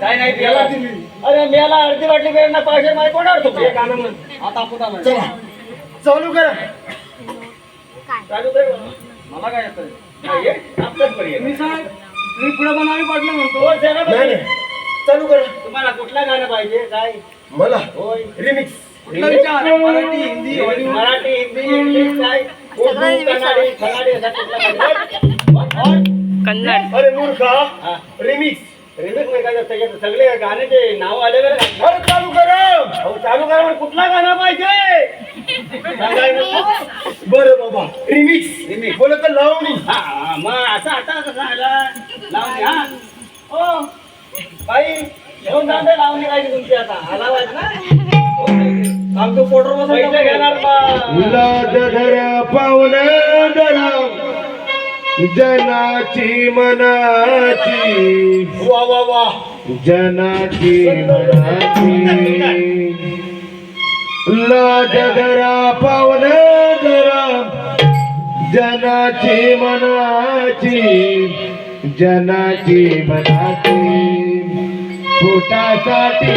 काय नाही प्याला अरे मेला अर्धी वाटली वेळ ना पाचशे माहिती कोणावर तुझे आता पुन्हा चला. चालू करा. चालू कर. मला काय येतं. मी साहेब मी पुढे पाडलं म्हणतो. हो, जरा चालू करा. तुम्हाला कुठलं गाणं पाहिजे? काय? मला? होय. रिमिक्स. कुठला विचार? मराठी हिंदी मराठी हिंदी इंग्लिश काय? कन्नडी अरे मूर्खा. रिमिक्स. रिमिक्स नाही का त्याच्यात. सगळे गाण्याचे नाव आले? अरे चालू करा. अहो चालू करा कुठला गाणं पाहिजे? सांगाय नको. बरं बाबा. रिमिक्स. Remix. बोलत तर लावणी. हा, हा, मग असं आता कसं आला लावणी हा. हो. बाई घेऊन जाते लावणी काय तुमची आता. आला पाहिजे ना. आमचं पोटर पैसे घेणार बा. लाज धरा धरा. जनाची मनाची. वा वा वा. जनाची मनाची. लाज धरा पावन धरा जनाची मनाची. जनाची मनाची. पोटासाठी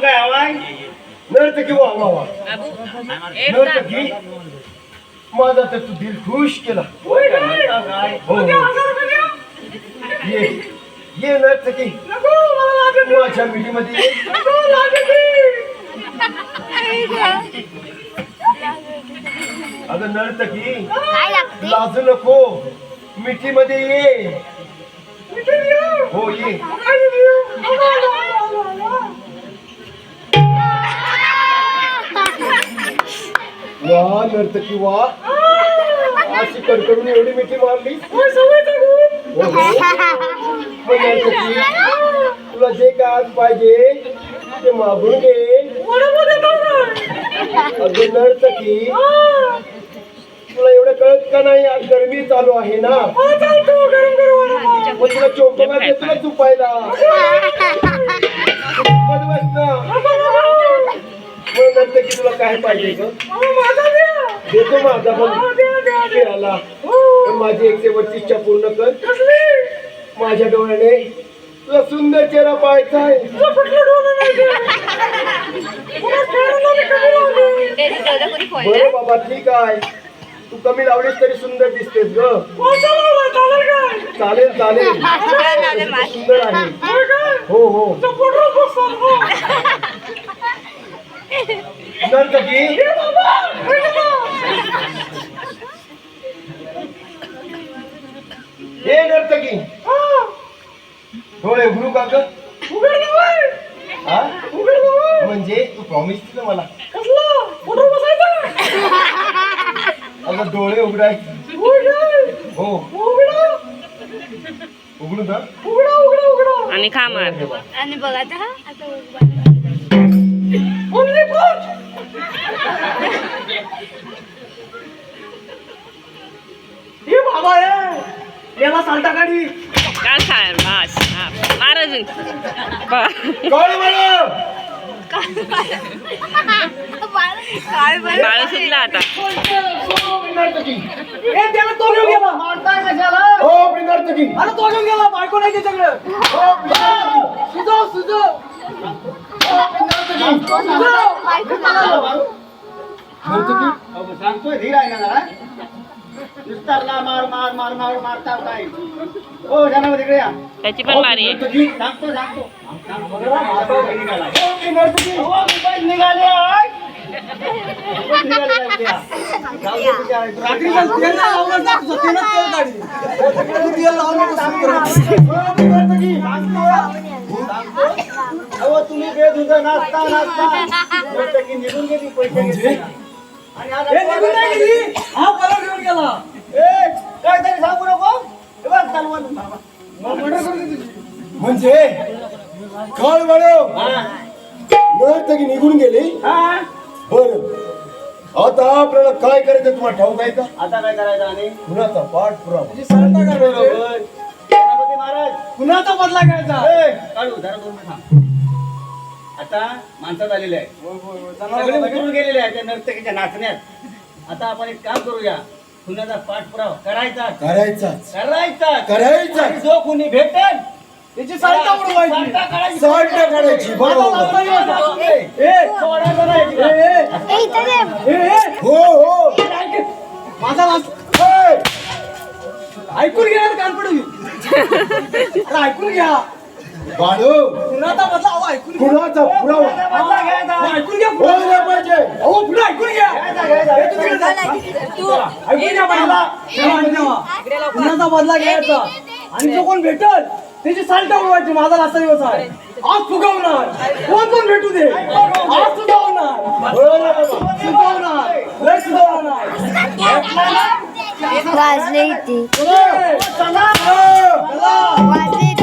काय हवाय नर्तकी वा वा वा नर्तकी माझा तर तू दिल खुश केला? हो ये ये नर्तकी माझ्या मिठीमध्ये अगं नर्तकी काय लागते? लाजू नको. मिठीमध्ये ये. हो ये. वा नर्तकी वा. अशी कडकडून एवढी मिठी मारली. हो, हो. मग नर्तकी. तुला जे आज पाहिजे ते मागून घे. अगं नर्तकी. तुला एवढं कळत का नाही आज गरमी चालू आहे ना? तुला चोपडा देतो ना चुपायला. मग नर्तकी तुला काय पाहिजे ग? देतो माझा पण खेळाला पण माझी एक शेवटची इच्छा पूर्ण कर. माझ्या डोळ्याने तुला सुंदर चेहरा पाहायचा आहे. बरं बाबा ठीक आहे. तू कमी लावलीस तरी सुंदर दिसतेस ग. चालेल चालेल सुंदर आहे. हो हो. नर्तकी. हे नर्तकी. डोळे उघडू का ग? हा? म्हणजे तू प्रॉमिस दिलं मला. अगं डोळे उघडायचे हो. उघडू ना. आणि खा मार. आणि बघा आता हे बाबा हे गेला सालटा गाडी काल खाय हा. मार अजून. ब- काळू बाळू बाळ सुटला आता. ए त्याला तो घेऊन गेला हो आपली नर्तकी अरे तो घेऊन गेला बायको नाही त्याच्याकडे. हो सुजो सुजो. नर्तकी अहो, सांगतोय धीर आहे ना जरा. नुसताला मार मार मार मार मारता काय हो. जाणार तिकडे या. त्याची पण आहे. नर्तकी सांगतो सांगतो. निघाला. हो. हो तुम्ही नाचता नाचता. निघून गेली पैसे हा परत घेऊन गेला. ए, काहीतरी सांगू नको. म्हणजे काळू बाळू हा, नर्तकी निघून गेली? हा. बर. आता आपल्याला काय करायचं तुम्हाला ठाऊक आहे का? आता काय करायचं आणि? कुणाचा पाठ पुरावा सेनापती महाराज. कुणाचा बदला घ्यायचा? आता माणसात आलेले आहे. सगळे उतरून गेलेले आहे त्या नर्तकीच्या नाचण्यात. आता आपण एक काम करूया. खुनाचा पाठपुरावा करायचा. करायचा. करायचा. आणि जो कुणी भेटेल त्याची सालटा उडवायची. काढायची. बरोबर. हो हो. माझा ऐकून घ्या ना, कान पडू. अरे ऐकून घ्या. बाळू. कुणाचा बदला अहो ऐकून घ्या. कुणाचा पुरावा. बदला घ्यायचा. अहो, ऐकून घ्या पुढं. बोलला पाहिजे. अहो पुढे ऐकून घ्या. घ्यायचा, घ्यायचा. ए, तू तिकडे जा. ऐकून घ्या. पहिला. तेव्हा, तेव्हा. कुणाचा बदला घ्यायचा आणि जो कोण भेटल? त्याची साल्टा उडवायची. माझा असा दिवस आहे. आज फुगवणार कोण पण भेटू दे? आज सुधावणार सुधावणार लय सुधावणार वाजले ती ए, चला. चला. वाजले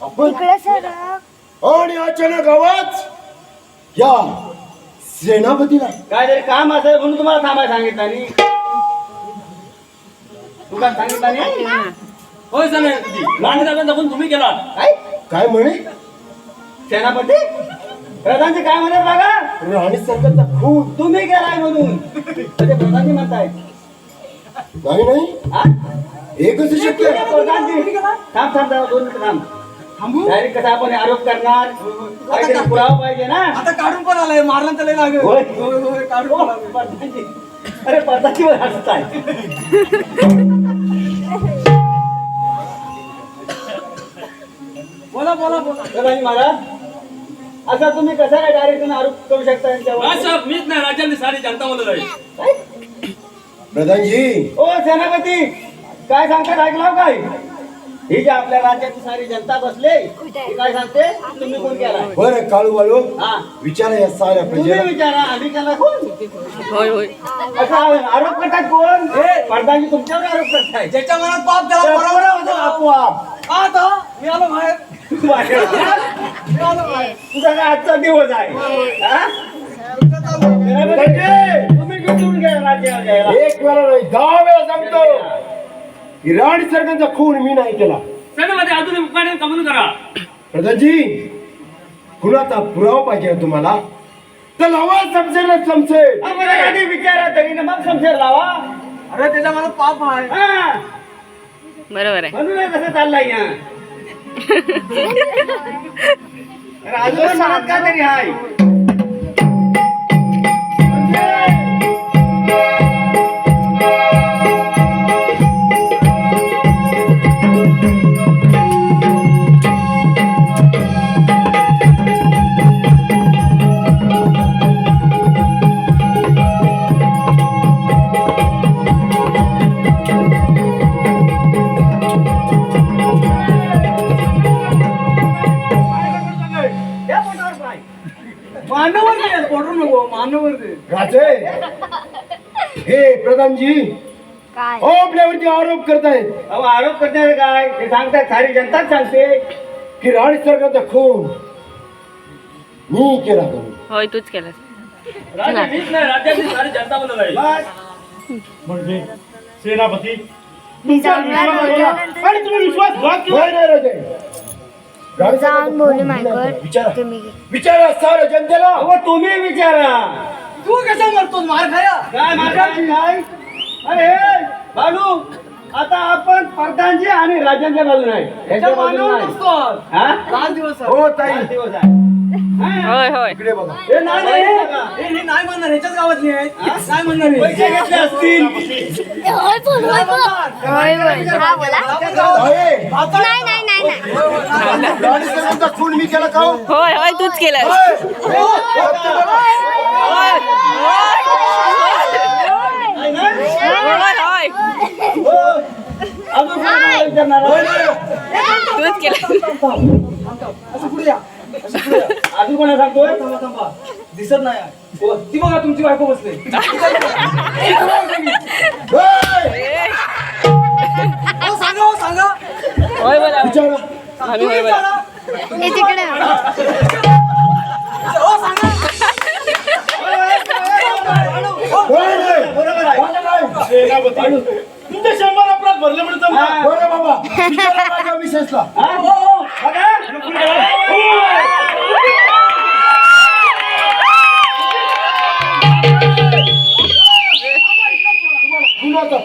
इकडे सर. आणि अचानक आवाज या सेनापतीला. काय तरी काम असेल म्हणून तुम्हाला थांबायला सांगितलं आणि? तू काय सांगितलं नाही होय सर दाखवून तुम्ही गेला काय? काय म्हणे? सेनापती? प्रधानजी काय म्हणत बघा राणी संकटचा खून. तुम्ही गेलाय म्हणून. म्हणजे प्रधानजी म्हणताय. नाही नाही. हा? कसं शक्य आहे? प्रधानजी थांब थांब जरा दोन मिनिटं थांब. थांबू. डायरेक्ट कसा आपण आरोप करणार? काहीतरी पुरावा पाहिजे ना. आता काढून पण आलाय मारलं तर लय लागेल. होय. होय, होय, काढून हो, पण आलाय. प्रधानजी अरे प्रधानजी वर हसत आहे. बोला बोला बोला. महाराज असा तुम्ही कसा काय डायरेक्ट आरोप करू शकता यांच्यावर? मीच नाही राज्यातली सारी जनता बोलत आहे. काय? प्रधानजी. ओ सेनापती काय सांगतात? ऐकलं काय ही जी आपल्या राज्याची सारी जनता बसले ती काय सांगते? तुम्ही कोण केलाय? बरं काळू बाळू हा. विचारा या साऱ्या तुम्ही प्रजेला. विचारा आम्ही केला कोण? होय होय. असा आरोप करतात कोण? प्रधानजी तुमच्यावर आरोप करताय. ज्याच्या मनात पाप त्याला बरोबर होतं आपोआप. आता मी आलो बाहेर. तुझा काय आजचा दिवस आहे? हा? तुम्ही घेऊन घ्या राज्यावर घ्यायला. एक वेळा नाही दहा वेळा सांगतो. राणी सरकारचा खून मी नाही केला. सेनामध्ये अजून उपाय कबूल करा. प्रधानजी कुणाचा पुरावा पाहिजे तुम्हाला. तर लावा समजेल ना समजेल आधी विचारा तरी ना मग समजेल लावा अरे त्याच्या मनात पाप आहे. हा. बरोबर आहे. म्हणून कसं चाललंय या. अरे अजून मनात का तरी हाय? मानवर दे पोटर नको मानवर दे राजे हे प्रधानजी काय हो आपल्यावरती आरोप करतायत अहो आरोप करण्याचं काय ते सांगतात सारी जनताच सांगते की राणी सरकारचा खून मी केला होय तूच केलं राजा मीच नाही राज्याची सारी जनता बनवलं आहे बस. म्हणजे सेनापती आणि तुम्ही केला होय नाही राजे जाऊन बोलू तुम्ही विचारा. सारा जनतेला. अहो तुम्ही विचारा. तू कसा मरतोस मार खाया. काय मागायची काय अरे बालू आता आपण प्रधानजी आणि राजांच्या बाजूने आहे. हा? दिवस आहे. हो ताई. दिवस आहे? होय होय. इकडे बघा. हे नाही हे- म्हणणार ह्याच्याच गावातली आहेत. नाही म्हणणार हे. पैसे घेतले असतील. होय बोल होय बोल होय बोल. हा बोला आहे. नाही नाही खून मी केला का हो? होय होय तूच केलं हो. तूच केलं असं पुढे या असं पुढे या. अजून कोणा सांगतोय दिसत नाही. हो, ती बघा तुमची बायको बसले आम्ही होय बोला हे तिकडे हो तुमचे शंभर अपराध भरले. हा. बाबा हा? हो, हो.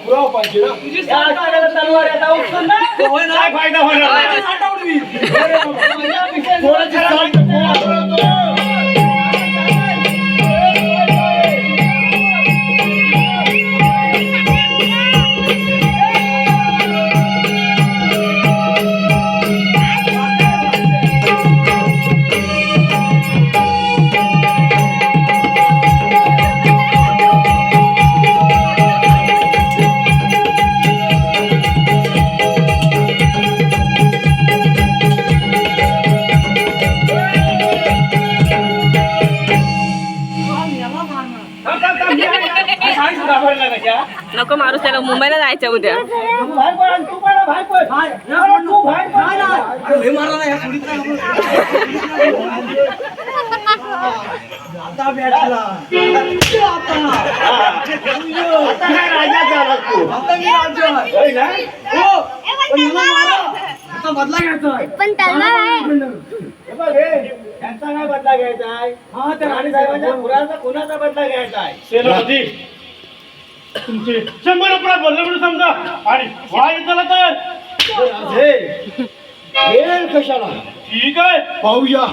पुरावा पाहिजे ना तलवार आहे, आता उचलून ना. होय ना काय फायदा होणार नाही. साठ आवडवी. माझ्या विषयी कोणाची आता भेटला. आता आता काय राजा झाला तू? आता मी. होय ना? हो. पण ह्याला मारा. आता बदला घ्यायचा आहे. पण तलवार आहे. हे बघ हे, यांचा काय बदला घ्यायचा आहे हा त्या राणी साहेबांच्या मुलाचा कुणाचा बदला घ्यायचा आहे सेनापती. तुमचे शंभर अपराध भरले म्हणून समजा. आणि वाय झाला तर? हे वेळ कशाला? ठीक आहे. पाहूया.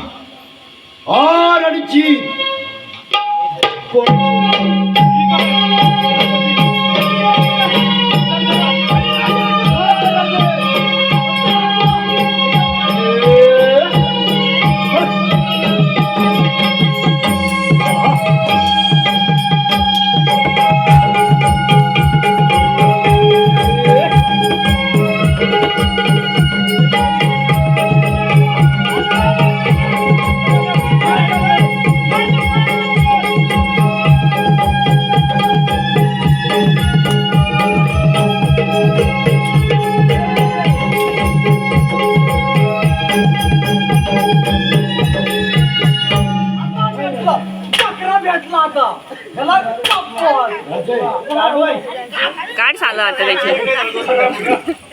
हार आणि जीत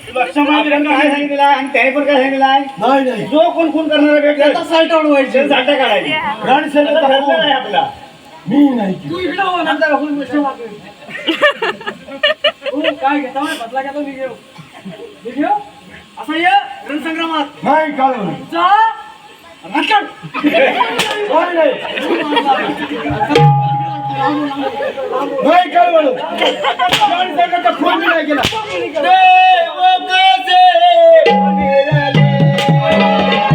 काय सांगितलेलं आहे आणि त्याने पण काय सांगितलं आहे? नाही नाही. जो कोण खून करणारा त्याचा भेटेल साल्ट उडवायची साठा काढायची. राणी आहे खून आपला. मी नाही केला. तू इकडे हो नंतर आपण गोष्ट वागू. तू काय घेता होय? बदला घेतो मी घेऊ मी घेऊ असा ये रणसंग्रामात नाही जा नाही. नाही कळवलं राणी साहेबांचा खून मी नाही केला देव कसे होय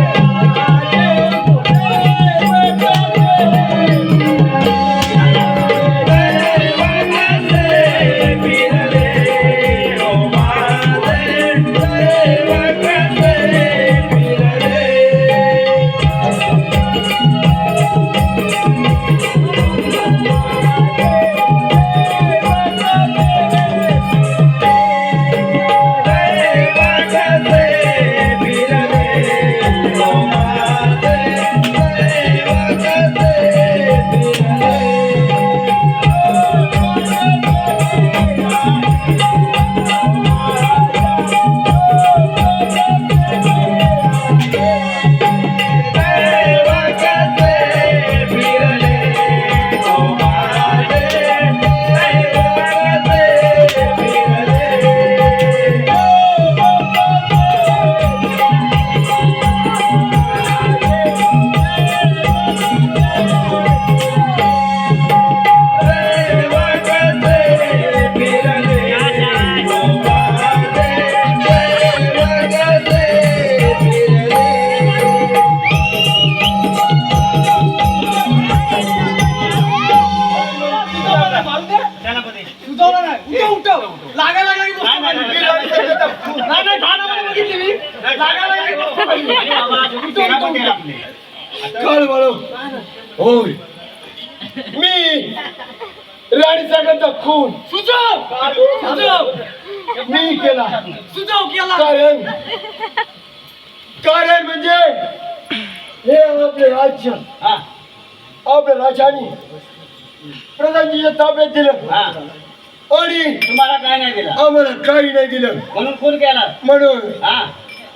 काळ बाळू होय. मी राणी साहेबांचा खून. सुचव मी केला. सुचव केला. कारण कारण म्हणजे हे आपले राज्य. हा, आपल्या राजाने प्रधानजीच्या ताब्यात दिलं. हा. आणि तुम्हाला काय नाही दिला? आम्हाला काही नाही दिलं. म्हणून खून केला. म्हणून हा.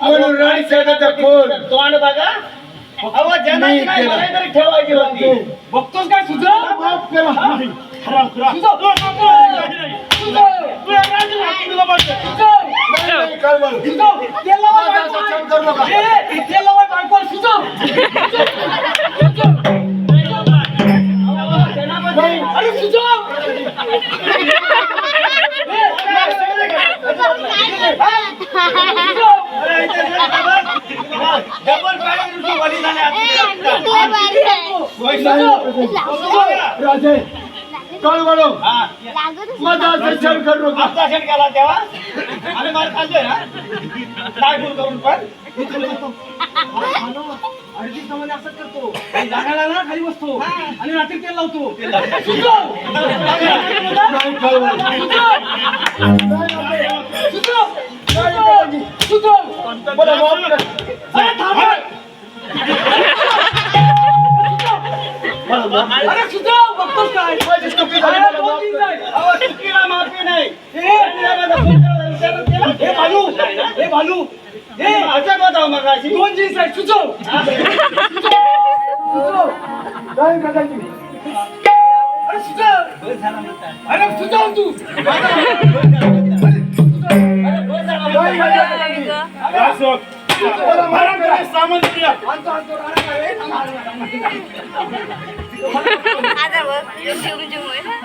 म्हणून राणी साहेबांचा खून. तोंड बघा. अहो जनाची मी काय केला. मला तरी ठेवायची होती बघतोस काय सुचव माफ क्षण केला तेव्हा आम्ही मार खाल्लोय ना काय भूल करून पण अडीच सामान्य असंच करतो काही जागा लागला ना खाली बसतो आणि रात्री तेल लावतो सुचव भालू हे असं बताव मग अशी दोन जीन्स आहेत सुचव. नाही, दादाजी. अरे सुचव. अरे सुचव तू. काय थांब. आता बघ जेवून जेवून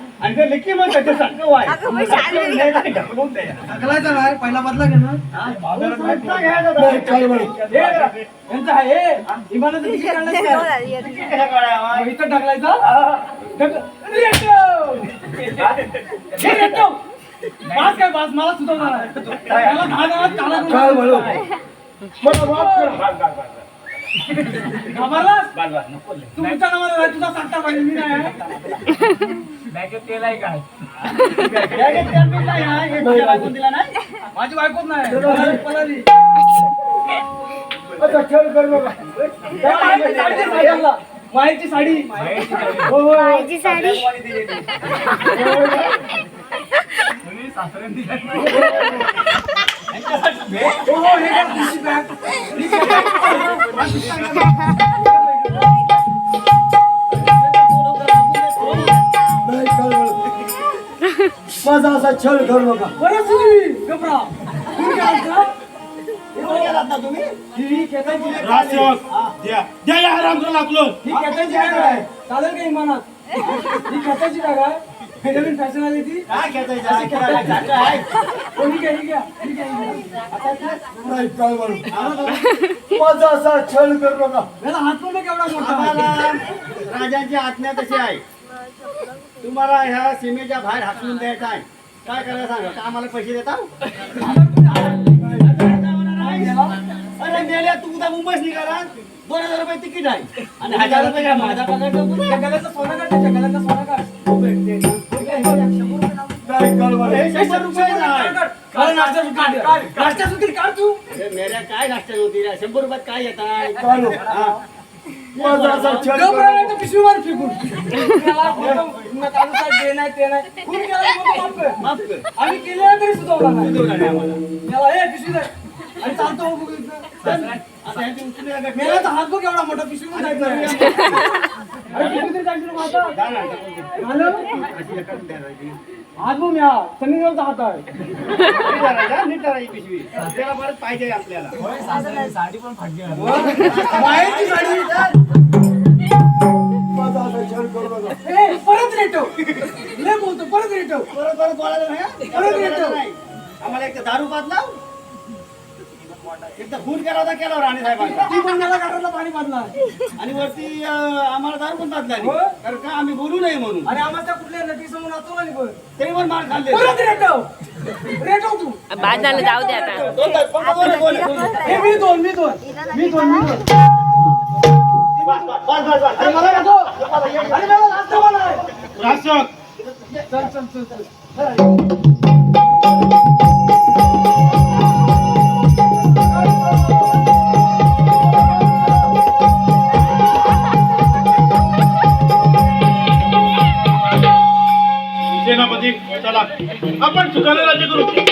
आणि ते लिखी मग त्याच्या सारखं आहे अगं, बाई, चालेल. नाही, नाही, ढकलून द्या. ढकलायचा नाही पहिला बदला घे ना साईडला घ्यायचं नाही, होतं. काळ बाळू. हे यांचं आहे हे तिकीट काय कशा? मग इथं! हे रेटो! बास काय बास मला सुचवणार आहे. त्याला दहा गावात काला करून काळ बाळू. मला माफ करा. घाबरलास? नको लय. तू तुमच्या नावाला नाही, तुझा सांगता पाहिजे मी नाही आहे. बॅगेत तेल बिल नाही आहे, हे तुझ्या बायकोने दिला नाही? माझी बायकोच नाही पळाली, पळाली. असा छळ करू नका. त्या माहेरची साडी दे साहेबांना. माहेरची साडी हो, हो. माझी साडी हो, हो, हे घ्या, तुमची बॅग. नाही, माझा असा छळ करू नका बरं. तुम्ही काय म्हणता? कुठे गेलात ना तुम्ही? ही खेचायची बॅग ही खेचायची बॅग आहे चालेल का इमानात ही खेचायची बॅग आहे हे नवीन फॅशन आली ती काय खेचायचं आहे? खेळायला जागा आहे? हो, ही घ्या, ही घ्या, ही घ्या, ही घ्या. आता काय? नाही काळ बाळू. माझा असा छळ करू नका याला हात पण बघ केवढा मोठा आहे. आम्हाला राजांची आज्ञा कशी आहे तुम्हाला ह्या सीमेच्या बाहेर हाकलून द्यायचं आहे. काय करायला सांगा? का आम्हाला पैसे देता? अरे मेल्या तू उद्या मुंबईच निघाला. दोन हजार रुपये तिकीट आहे. आणि हजार रुपये काय माझा सोनं काढ, सोनं शंभर रुपये आहे. काढ तू. मेल्या काय होती? शंभर रुपयात काय येत तर पिशवीवर फेकून. त्याला बोलतो, पुन्हा काढून साहेब, नाही ते नाही. खून केला तर म्हणतो, माफ कर. माफ कर. आम्ही केलेला तरी सुचवला नाही. देऊ राहिले आम्हाला. त्याला हे पिशवी दे. आणि चालतो हो बघू. मेला तर हात बघ एवढा मोठा पिशवी जायचं नाही. अरे पिशवी तरी काढली नको आता. जा ना, टाकून दे. आलं? अशी एका द्यायची. हात बघ म्या शनिवारचा हात आहे नीट पिशवी आपल्याला परत पाहिजे आपल्याला साडी ए, परत लय बोलतो परत रेटव परत परत बोलायचं नाही हं? परत. नाही. आम्हाला एक दारू पाजला एक तर खून केला होता केला राणे साहेबांचा. ती पण मला पाणी पाजला आणि वरती अं, आम्हाला दारू पण पाजला. नाही. हो. कारण का आम्ही बोलू नये म्हणून. आणि आम्हाला कुठल्या नटी समोर नाचू नाही पण तरी पण मार खाल्ले. परत रेटव. रेटव तू. बाद झालं जाऊ दे आता. दोन तास, फक्त दोन, दोन, दोन. हे मी दोन मी दोन मी दोन मी दोन. बस, बस, बस, बस, बस. अरे मला नको. अरे मला लास्ट मला आहे. राशक चल चल चल चल. आपण सुखाने राज्य करू.